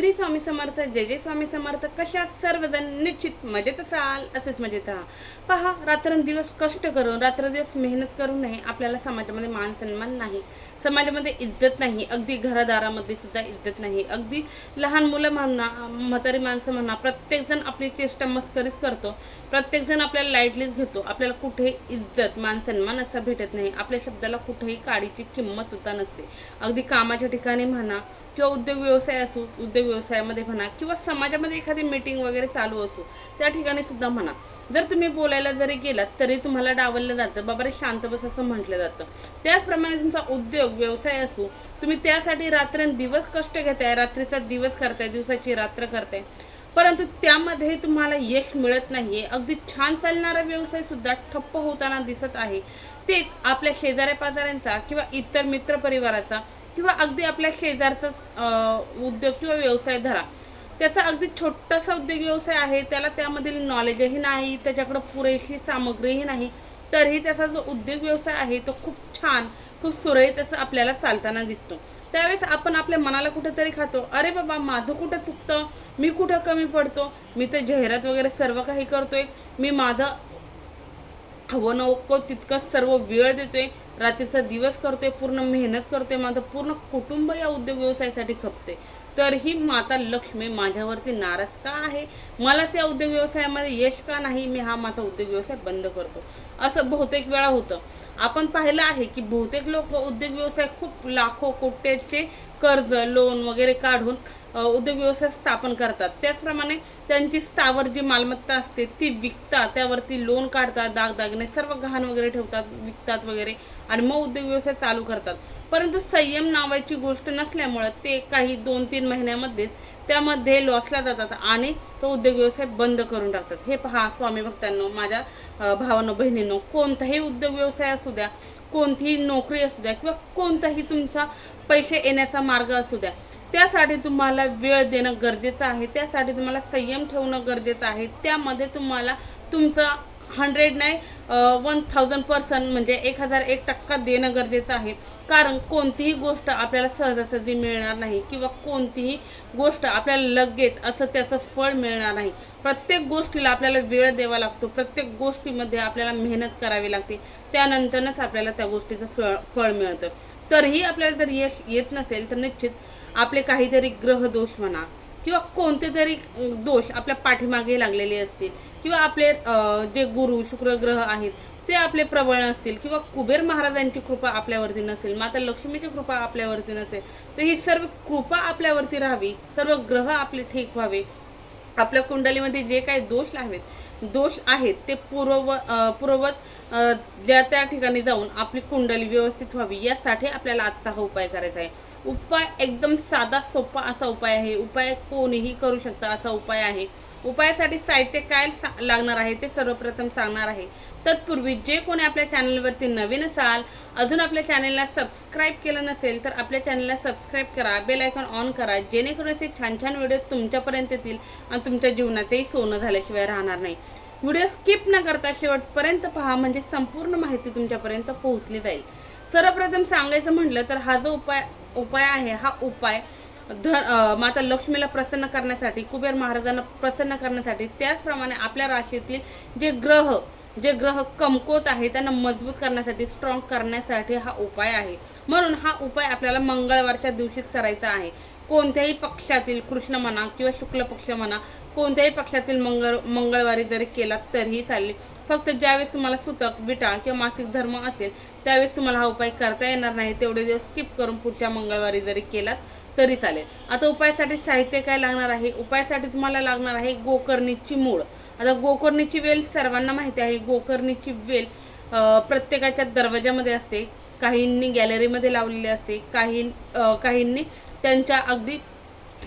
श्री स्वामी समर्थ जय जय स्वामी समर्थ कशा सर्वजण निश्चित मजेत असाल असेच मजेत राहा. पहा रात्रंदिवस कष्ट करून रात्रदिवस मेहनत करून आपल्याला समाजामध्ये मान सन्मान नाही. समाजामध्ये इज्जत नाही अगदी घरादारामध्ये सुद्धा इज्जत नाही अगदी लहान मुलं म्हणा म्हातारी माणसं म्हणा प्रत्येकजण आपली चेष्टा मस्करीच करतो प्रत्येकजण आपल्याला लाईटलीच घेतो आपल्याला कुठेही इज्जत मान सन्मान असा भेटत नाही आपल्या शब्दाला कुठेही काडीची किंमत सुद्धा नसते. अगदी कामाच्या ठिकाणी म्हणा किंवा उद्योग व्यवसाय असू उद्योग व्यवसायामध्ये म्हणा किंवा समाजामध्ये एखादी मीटिंग वगैरे चालू असू त्या ठिकाणी सुद्धा म्हणा. जर तुम्ही बोलायला जरी गेलात तरी तुम्हाला डावललं जातं. बाबा रे शांत बस असं म्हटलं जातं. त्याचप्रमाणे तुमचा उद्योग व्यवसाय असो तुम्ही त्यासाठी रात्रंदिवस कष्ट घेताय. रात्रीचा दिवस करताय दिवसाची रात्र करताय. परंतु त्यामध्ये तुम्हाला यश मिळत नाहीये. अगदी छान चालणारा व्यवसाय सुद्धा ठप्प होताना दिसत आहे. तेच आपल्या शेजाऱ्या पाजाऱ्यांचा किंवा इतर मित्र परिवाराचा किंवा अगदी आपल्या शेजारचा उद्योग किंवा व्यवसाय धरा. त्याचा अगदी छोटासा उद्योग व्यवसाय आहे त्याला त्यामधील नॉलेजही नाही त्याच्याकडं पुरेशी सामग्रीही नाही तरीही त्याचा जो उद्योग व्यवसाय आहे तो खूप छान खूप सुरळीत असं आपल्याला चालताना दिसतो. त्यावेळेस आपण आपल्या मनाला कुठेतरी खातो अरे बाबा माझं कुठं चुकतं? मी कुठं कमी पडतो? मी तर जाहिरात वगैरे सर्व काही करतोय मी माझं हवं नको तितकंच सर्व वेळ देतोय रात्रीचा दिवस करतोय पूर्ण मेहनत करतोय माझं पूर्ण कुटुंब या उद्योग व्यवसायासाठी खपते तरीही माता लक्ष्मी माझ्यावरती नाराज का आहे? मलाच या उद्योग व्यवसायामध्ये यश का नाही? मी हा माझा उद्योग व्यवसाय बंद करतो. असं बहुतेक वेळा होतं. आपण पाहिलं आहे की बहुतेक लोक उद्योग व्यवसाय खूप लाखो कोट्याचे कर्ज लोन वगैरे काढून उद्योग व्यवसाय स्थापन करतात. त्याचप्रमाणे त्यांची स्थावर जी मालमत्ता असते ती विकतात. त्यावरती लोन काढतात दागदागिने सर्व गहाण वगैरे ठेवतात विकतात वगैरे. आणि मग उद्योग व्यवसाय चालू करतात. परंतु संयम नावाची गोष्ट नसल्यामुळं ते काही दोन तीन महिन्यामध्येच त्यामध्ये लॉसला जातात आणि तो उद्योग व्यवसाय बंद करून टाकतात. हे पहा स्वामी भक्तांनो माझ्या भावानं भावांनो बहिणींनो कोणताही उद्योग व्यवसाय असू द्या कोणतीही नोकरी असू द्या किंवा कोणताही तुमचा पैसे येण्याचा मार्ग असू द्या त्यासाठी तुम्हाला वेळ देणं गरजेचं आहे त्यासाठी तुम्हाला संयम ठेवणं गरजेचं आहे त्यामध्ये तुम्हाला तुमचा हंड्रेड नाही वन थाउजंड पर्सेंट म्हणजे एक हजार एक टक्का देणं गरजेचं आहे. कारण कोणतीही गोष्ट आपल्याला सहजासहजी मिळणार नाही किंवा कोणतीही गोष्ट आपल्याला लगेच असं त्याचं फळ मिळणार नाही. प्रत्येक गोष्टीला आपल्याला वेळ द्यावा लागतो. प्रत्येक गोष्टीमध्ये आपल्याला मेहनत करावी लागते. त्यानंतरच आपल्याला त्या गोष्टीचं फळ फळ मिळतं. तरीही आपल्याला जर यश येत नसेल तर निश्चित आपले काहीतरी ग्रहदोष म्हणा किंवा कोणते तरी दोष आपल्या पाठीमागे लागलेले असतील किंवा आपले जे गुरु शुक्र ग्रह आहेत ते आपले प्रबळ नसतील किंवा कुबेर महाराजांची कृपा आपल्यावरती नसेल माता लक्ष्मीची कृपा आपल्यावरती नसेल तर ही सर्व कृपा आपल्यावरती राहावी सर्व ग्रह आपले ठीक व्हावे. आपल्या कुंडलीमध्ये जे काही दोष आहेत दोष आहेत ते पूर्व पूर्ववत ज्या त्या ठिकाणी जाऊन आपली कुंडली व्यवस्थित व्हावी यासाठी आपल्याला आजचा हा उपाय करायचा आहे. उपाय एकदम साधा सोपा असा उपाय आहे. उपाय कोणीही करू शकता असा उपाय आहे. उपायासाठी साहित्य काय सा- लागणार आहे ते सर्वप्रथम सांगणार आहे. तत्पूर्वी जे कोणी आपल्या चॅनलवरती नवीन असाल अजून आपल्या चॅनलला सबस्क्राईब केलं नसेल तर आपल्या चॅनलला सबस्क्राईब करा बेल आयकॉन ऑन करा जेणेकरून असे छान छान व्हिडिओ तुमच्यापर्यंत येतील आणि तुमच्या जीवनाचंही सोनं झाल्याशिवाय राहणार नाही. व्हिडिओ स्किप न करता शेवटपर्यंत पहा म्हणजे संपूर्ण माहिती तुमच्यापर्यंत पोहोचली जाईल. सर्वप्रथम सांगायचं म्हटलं तर हा जो उपाय उपाय आहे. हा उपाय ध माता लक्ष्मीला प्रसन्न करण्यासाठी कुबेर महाराजांना प्रसन्न करण्यासाठी त्याचप्रमाणे आपल्या राशीतील जे ग्रह जे ग्रह कमकोत आहे त्यांना मजबूत करण्यासाठी स्ट्रॉंग करण्यासाठी हा उपाय आहे. म्हणून हा उपाय आपल्याला मंगळवारच्या दिवशीच करायचा आहे. कोणत्याही पक्षातील कृष्ण म्हणा किंवा शुक्ल पक्ष म्हणा कोणत्याही पक्षातील मंगळ मंगळवारी जरी केला तरीही चालेल. फक्त ज्यावेळेस तुम्हाला सुतक विटाळ किंवा मासिक धर्म असेल त्यावेळेस तुम्हाला हा उपाय करता येणार नाही. तेवढे दिवस स्किप करून पुढच्या मंगळवारी जरी केलात तरी चालेल. आता उपायासाठी साहित्य काय लागणार आहे? उपायासाठी तुम्हाला लागणार आहे गोकर्णीची मूळ. आता गोकर्णीची वेल सर्वांना माहिती आहे. गोकर्णीची वेल प्रत्येकाच्या दरवाजामध्ये असते. काहींनी गॅलरीमध्ये लावलेली असते. काही काहींनी त्यांच्या अगदी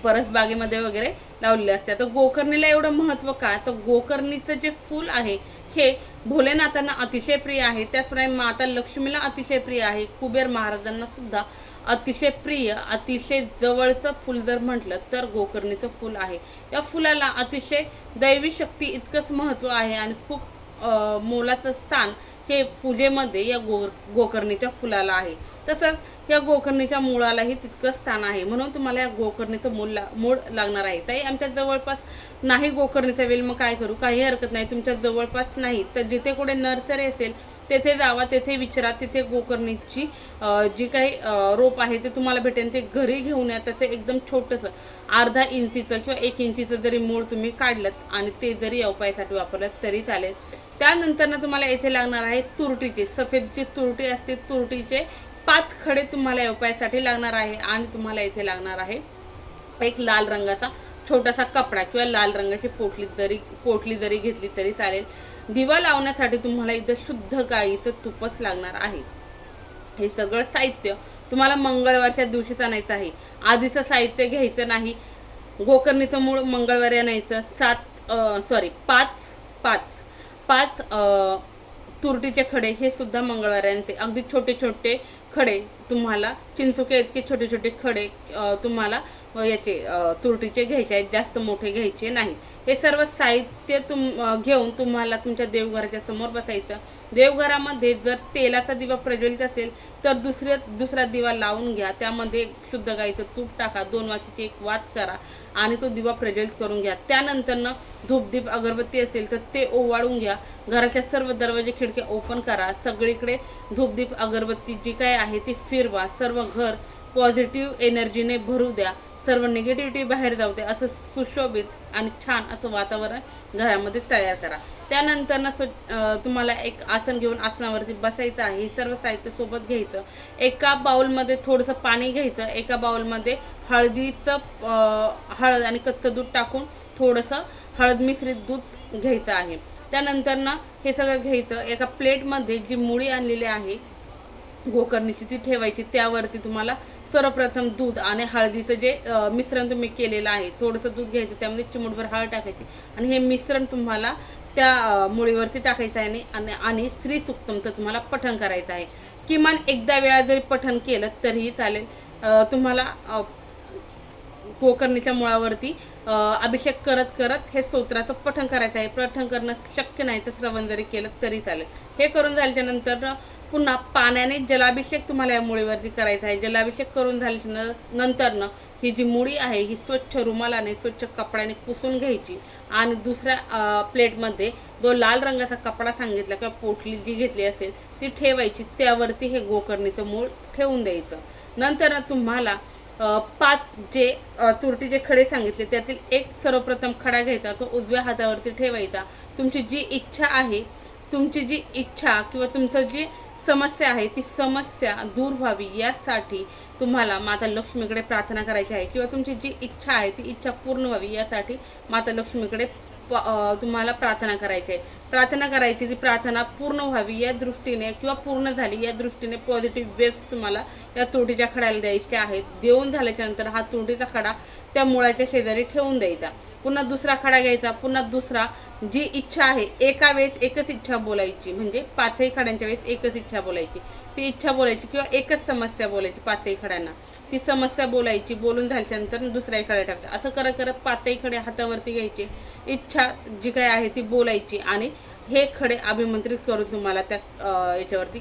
परसबागेमध्ये वगैरे लावलेले असते. आता गोकर्णीला एवढं महत्त्व का? तर गोकर्णीचं जे फूल आहे हे भोलेनाथांना अतिशय प्रिय आहे. त्याचप्रमाणे माता लक्ष्मीला अतिशय प्रिय आहे. कुबेर महाराजांना सुद्धा अतिशय प्रिय अतिशय जवळचं फूल जर म्हटलं तर गोकर्णीचं फूल आहे. या फुलाला अतिशय दैवी शक्ती इतकंच महत्त्व आहे आणि खूप मोलाचं स्थान हे पूजेमध्ये या गो गोकर्णीच्या फुलाला आहे. तसंच या गोकर्णीच्या मुळालाही तितकं स्थान आहे. म्हणून तुम्हाला या गोकर्णीचं मूळ ला मूळ लागणार आहे. ताई आमच्या जवळपास नाही गोकर्णीचा वेल. मग काय करू? काही हरकत नाही. तुमच्या जवळपास नाही. तर जिथे कुठे नर्सरी असेल तेथे जावा तेथे विचारा. तिथे गोकर्णीची जी काही रोप आहे ते तुम्हाला भेटेल ते घरी घेऊन या. त्याचं एकदम छोटंसं अर्धा इंचीचं किंवा एक इंचीचं जरी मूळ तुम्ही काढलं आणि ते जरी अवपायासाठी वापरलं तरी चालेल. त्यानंतर ना तुम्हाला येथे लागणार आहे तुरटीचे सफेद जी तुरटी असते तुरटीचे पाच खडे तुम्हाला उपायासाठी लागणार आहे आणि तुम्हाला येथे लागणार आहे एक लाल रंगाचा छोटासा कपडा किंवा लाल रंगाची पोटली जरी पोटली जरी घेतली तरी चालेल. दिवा लावण्यासाठी तुम्हाला इथं शुद्ध गाईचं तुपच लागणार आहे. हे सगळं साहित्य तुम्हाला मंगळवारच्या दिवशीच आणायचं आहे. आधीचं साहित्य घ्यायचं नाही. गोकर्णीचं मूळ मंगळवारी आणायचं. सात सॉरी पाच पाच. पाच अं, तुरटीचे खडे हे सुद्धा मंगळवाऱ्यांचे अगदी छोटे छोटे खडे तुम्हाला चिंचुके इतके छोटे छोटे खडे तुम्हाला याचे तुरटीचे घ्यायचे आहेत जास्त मोठे घ्यायचे नाही. हे सर्व साहित्य तुम घेऊन तुम्हाला तुमच्या देवघराच्या समोर बसायचं. देवघरामध्ये जर तेलाचा दिवा प्रज्वलित असेल तर दुसऱ्या दुसरा दिवा लावून घ्या. त्यामध्ये शुद्ध गाईचं तूप टाका दोन वातीची एक वात करा आणि तो दिवा प्रज्वलित करून घ्या. त्यानंतरनं धूपदीप अगरबत्ती असेल तर ते ओवाळून घ्या. घराच्या सर्व दरवाजे खिडक्या ओपन करा. सगळीकडे धूपदीप अगरबत्ती जी काय आहे ती फिरवा. सर्व घर पॉझिटिव्ह एनर्जीने भरू द्या. सर्व निगेटिव्हिटी बाहेर जाऊ दे असं सुशोभित आणि छान असं वातावरण घरामध्ये तयार करा. त्यानंतर ना स्व तुम्हाला एक आसन घेऊन आसनावरती बसायचं आहे. हे सर्व साहित्य सोबत घ्यायचं. एका बाउलमध्ये थोडंसं पाणी घ्यायचं. एका बाउलमध्ये हळदीचं हळद आणि कच्चं दूध टाकून थोडंसं हळद मिश्रित दूध घ्यायचं आहे. त्यानंतर ना हे सगळं घ्यायचं. एका प्लेटमध्ये जी मुळी आणलेली आहे गोकर्णीची ती ठेवायची. त्यावरती तुम्हाला सर्वप्रथम दूध आणि हळदीचं जे मिश्रण तुम्ही केलेलं आहे थोडंसं दूध घ्यायचं त्यामध्ये चिमूटभर हळद टाकायची. आणि हे मिश्रण तुम्हाला त्या मुळीवरती टाकायचं आहे आणि- आणि स्त्री सुक्तमचं तुम्हाला पठण करायचं आहे. किमान एकदा वेळा जरी पठण केलं तरीही चालेल. तुम्हाला गोकर्णीच्या मुळावरती अभिषेक करत करत हे स्तोत्राचं पठण करायचं आहे. पठण करणं शक्य नाही तर श्रवण जरी केलं तरी चालेल. हे करून झाल्याच्यानंतर पुन्हा पाण्याने जलाभिषेक तुम्हाला या मुळीवरती करायचा आहे. जलाभिषेक करून झाल्याच्या न- नंतरनं ही जी मुळी आहे ही स्वच्छ रुमालाने स्वच्छ कपड्याने पुसून घ्यायची. आणि दुसऱ्या प्लेटमध्ये जो लाल रंगाचा कपडा सांगितला किंवा पोटली जी घेतली असेल ती ठेवायची. त्यावरती हे गोकर्णीचं मूळ ठेवून द्यायचं. नंतर तुम्हाला पाच जे अ, तुरटीचे खडे सांगितले त्यातील एक सर्वप्रथम खडा घ्यायचा तो उजव्या हातावरती ठेवायचा. तुमची जी इच्छा आहे तुमची जी इच्छा किंवा तुमचं जी समस्या आहे ती समस्या दूर व्हावी यासाठी तुम्हाला माता लक्ष्मीकडे प्रार्थना करायची आहे किंवा तुमची जी इच्छा आहे ती इच्छा पूर्ण व्हावी यासाठी माता लक्ष्मीकडे प- तुम्हाला प्रार्थना करायची आहे. प्रार्थना करायची ती प्रार्थना पूर्ण व्हावी या दृष्टीने किंवा पूर्ण झाली या दृष्टीने पॉझिटिव्ह वेव्स तुम्हाला या तुरटीच्या खड्याला द्यायचे आहेत. देऊन झाल्याच्यानंतर हा तुरटीचा खडा त्या मुळाच्या शेजारी ठेवून द्यायचा. पुन्हा दुसरा खडा घ्यायचा. पुन्हा दुसरा जी इच्छा आहे एका वेळेस एकच इच्छा बोलायची. म्हणजे पाचही खड्यांच्या वेळेस एकच इच्छा बोलायची. ती इच्छा बोलायची किंवा एकच समस्या बोलायची पाचही खड्यांना. ती समस्या बोलायची बोलून झाल्याच्यानंतर दुसऱ्याही खड्या टाकायचं. असं करत करत पाचही खडे हातावरती घ्यायचे. इच्छा जी काय आहे ती बोलायची आणि हे खडे अभिमंत्रित करून तुम्हाला त्या याच्यावरती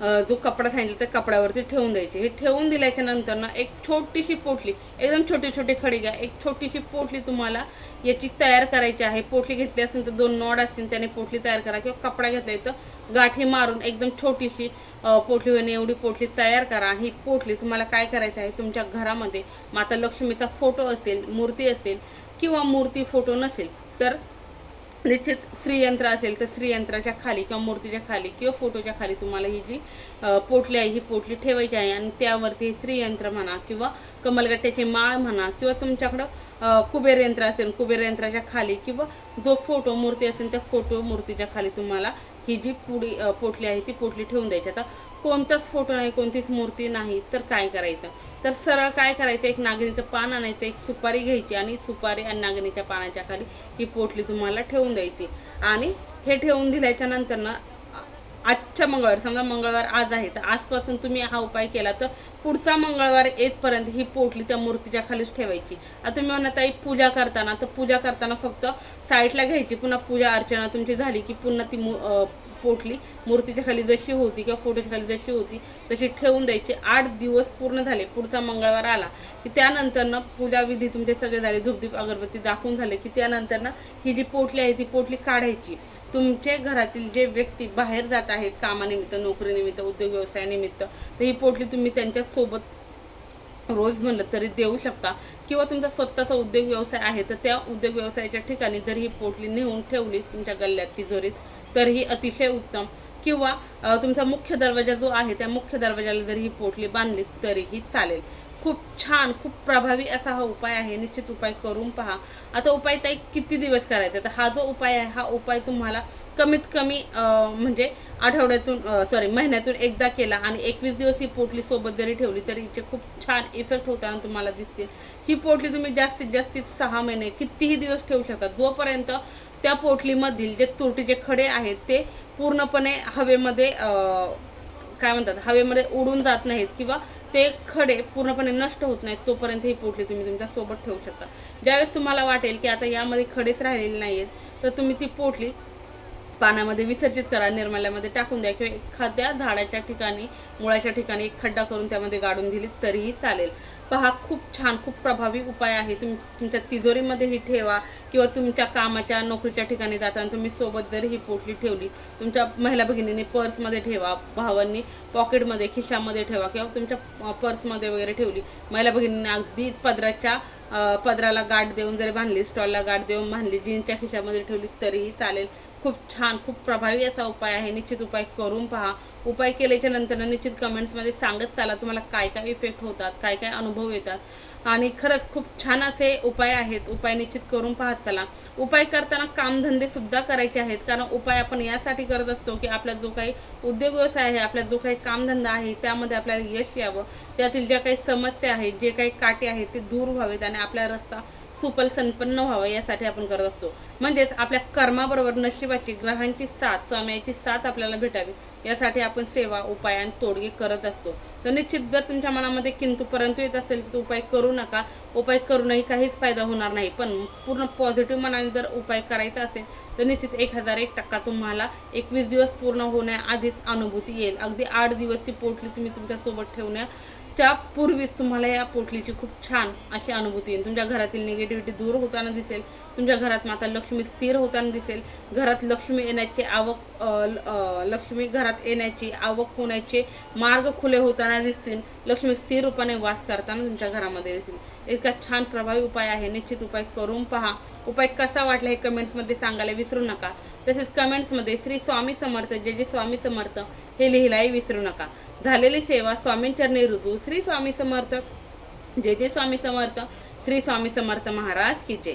जो कपडा सांगितला त्या कपड्यावरती ठेवून द्यायचे. हे ठेवून दिल्याच्या नंतर ना एक छोटीशी पोटली एकदम छोटे छोटे खडे घ्या. एक छोटीशी पोटली तुम्हाला याची तयार करायची आहे. पोटली घेतली असेल तर दोन नॉड असतील त्याने पोटली तयार करा. किंवा कपडा घेतला तर गाठी मारून एकदम छोटीशी पोटली होणे एवढी पोटली तयार करा. ही पोटली तुम्हाला काय करायचं आहे? तुमच्या घरामध्ये माता लक्ष्मीचा फोटो असेल मूर्ती असेल किंवा मूर्ती फोटो नसेल तर म्हणजे निश्चित श्रीयंत्र असेल तर श्रीयंत्राच्या खाली किंवा मूर्तीच्या खाली किंवा फोटोच्या खाली तुम्हाला ही जी पोटली आहे ही पोटली ठेवायची आहे आणि त्यावरती हे श्रीयंत्र म्हणा किंवा कमलगट्ट्याची माळ म्हणा किंवा तुमच्याकडं कुबेरयंत्र कुबेर यंत्र असेल कुबेर यंत्राच्या खाली किंवा जो फोटो मूर्ती असेल त्या फोटो मूर्तीच्या खाली तुम्हाला ही जी पुडी पोटली आहे ती पोटली ठेवून द्यायची. आता कोणताच फोटो नाही कोणतीच मूर्ती नाही तर काय करायचं? तर सरळ काय करायचं? एक नागरीचं पान आणायचं एक सुपारी घ्यायची आणि सुपारी आणि नागरीच्या पानाच्या खाली ही पोटली तुम्हाला ठेवून द्यायची. आणि हे ठेवून दिल्याच्या नंतर ना आजच्या मंगळवार समजा मंगळवार आज आहे तर आजपासून तुम्ही हा उपाय केला तर पुढचा मंगळवार येतपर्यंत ही पोटली त्या मूर्तीच्या खालीच ठेवायची. आता तुम्ही म्हणत आहे पूजा करताना तर पूजा करताना फक्त साईडला घ्यायची पुन्हा पूजा अर्चना तुमची झाली की पुन्हा ती मू- पोटली मूर्तीच्या खाली जशी होती किंवा फोटोच्या खाली जशी होती तशी ठेवून द्यायची. आठ दिवस पूर्ण झाले पुढचा मंगळवार आला की त्यानंतरनं पूजाविधी तुमचे सगळे झाले. धूपदीप अगरबत्ती दाखवून झाले की त्यानंतरनं ही जी पोटली आहे ती पोटली काढायची. तुमचे घरातील जे व्यक्ती बाहेर जात आहेत कामानिमित्त नोकरीनिमित्त उद्योग व्यवसायानिमित्त तर ही पोटली तुम्ही त्यांच्यासोबत रोज म्हणलं तरी देऊ शकता. किंवा तुमचा स्वतःचा उद्योग व्यवसाय आहे तर त्या उद्योग व्यवसायाच्या ठिकाणी जर ही पोटली नेऊन ठेवली तुमच्या गल्ल्यात तिजोरीत तर ही अतिशय उत्तम. किंवा तुमचा मुख्य दरवाजा जो आहे त्या मुख्य दरवाजाला जर ही पोटली बांधली तरीही चालेल. खूप छान खूप प्रभावी असा हा उपाय आहे. निश्चित उपाय करून पहा. आता उपाय ताई किती दिवस करायचा? तर हा जो उपाय आहे हा उपाय तुम्हाला कमीत कमी म्हणजे आठवड्यातून सॉरी महिन्यातून एकदा केला आणि एकवीस दिवस ही पोटली सोबत जरी ठेवली तरी हिचे खूप छान इफेक्ट होताना तुम्हाला दिसतील. ही पोटली तुम्ही जास्तीत जास्तीत सहा महिने कितीही दिवस ठेवू शकता. जोपर्यंत त्या पोटलीमधील जे तुरटीचे खडे आहेत ते पूर्णपणे हवेमध्ये काय म्हणतात हवेमध्ये उडून जात नाहीत किंवा ते खडे पूर्णपणे नष्ट होत नाहीत तोपर्यंत ही पोटली तुम्ही तुमच्यासोबत ठेवू शकता. ज्यावेळेस तुम्हाला वाटेल की आता यामध्ये खडेच राहिलेले नाहीत तर तुम्ही ती पोटली पाण्यामध्ये विसर्जित करा निर्मल्यामध्ये टाकून द्या किंवा एखाद्या झाडाच्या ठिकाणी मुळाच्या ठिकाणी एक खड्डा करून त्यामध्ये गाडून दिली तरीही चालेल. पहा खूप छान खूप प्रभावी उपाय आहे. तुम्ही तुमच्या तिजोरीमध्येही ठेवा किंवा तुमच्या कामाच्या नोकरीच्या ठिकाणी जाताना तुम्ही सोबत जरी ही पोटली ठेवली तुमच्या महिला भगिनीने पर्समध्ये ठेवा भावांनी पॉकेटमध्ये खिशामध्ये ठेवा किंवा तुमच्या पर्समध्ये वगैरे ठेवली महिला भगिनीने अगदी पदराच्या पदराला गाठ देऊन जरी बांधली स्टॉलला गाठ देऊन बांधली जीन्सच्या खिशामध्ये ठेवली तरीही चालेल. खूप छान खूप प्रभावी असा उपाय आहे. निश्चित उपाय करून पहा. उपाय केल्याच्यानंतर निश्चित कमेंट्समध्ये सांगत चाला तुम्हाला काय काय इफेक्ट होतात काय काय अनुभव येतात. आणि खरंच खूप छान असे उपाय आहेत. उपाय निश्चित करून पाहत चला. उपाय करताना कामधंदेसुद्धा करायचे आहेत. कारण उपाय आपण यासाठी करत असतो की आपला जो काही उद्योग व्यवसाय आहे आपला जो काही कामधंदा आहे त्यामध्ये आपल्याला यश यावं. त्यातील ज्या काही समस्या आहेत जे काही काटे आहेत ते दूर व्हावेत आणि आपला रस्ता सुफल संपन्न व्हावं यासाठी आपण करत असतो. म्हणजेच आपल्या कर्माबरोबर नशिबाची ग्रहांची साथ स्वाम्याची साथ आपल्याला भेटावी. यासाठी आपण सेवा उपाय आणि तोडगे करत असतो. तर निश्चित जर तुमच्या मनामध्ये किंतु परंतु येत असेल तर उपाय करू नका. उपाय करूनही काहीच फायदा होणार नाही. पण पूर्ण पॉझिटिव्ह मनाने जर उपाय करायचा असेल तर निश्चित एक हजार एक टक्का तुम्हाला एकवीस दिवस पूर्ण होण्याआधीच अनुभूती येईल. अगदी आठ दिवस ती पोटली तुम्ही तुमच्यासोबत ठेवण्या च्या पूर्वीच तुम्हाला या पोटलीची खूप छान अशी अनुभूती येईल. तुमच्या घरातील निगेटिव्हिटी दूर होताना दिसेल. तुमच्या घरात माता लक्ष्मी स्थिर होताना दिसेल. घरात लक्ष्मी येण्याची आवक लक्ष्मी घरात येण्याची आवक होण्याचे मार्ग खुले होताना दिसतील. लक्ष्मी स्थिर रूपाने वास करताना तुमच्या घरामध्ये दिसतील इतका छान प्रभावी उपाय आहे. निश्चित उपाय करून पहा. उपाय कसा वाटला हे कमेंट्समध्ये सांगायला विसरू नका. तसेच कमेंट्समध्ये श्री स्वामी समर्थ जे जे स्वामी समर्थ हे लिहिलाही विसरू नका. झालेली सेवा स्वामींचरणी ऋतू श्री स्वामी समर्थ. जे जे स्वामी समर्थ. श्री स्वामी समर्थ महाराज की जय.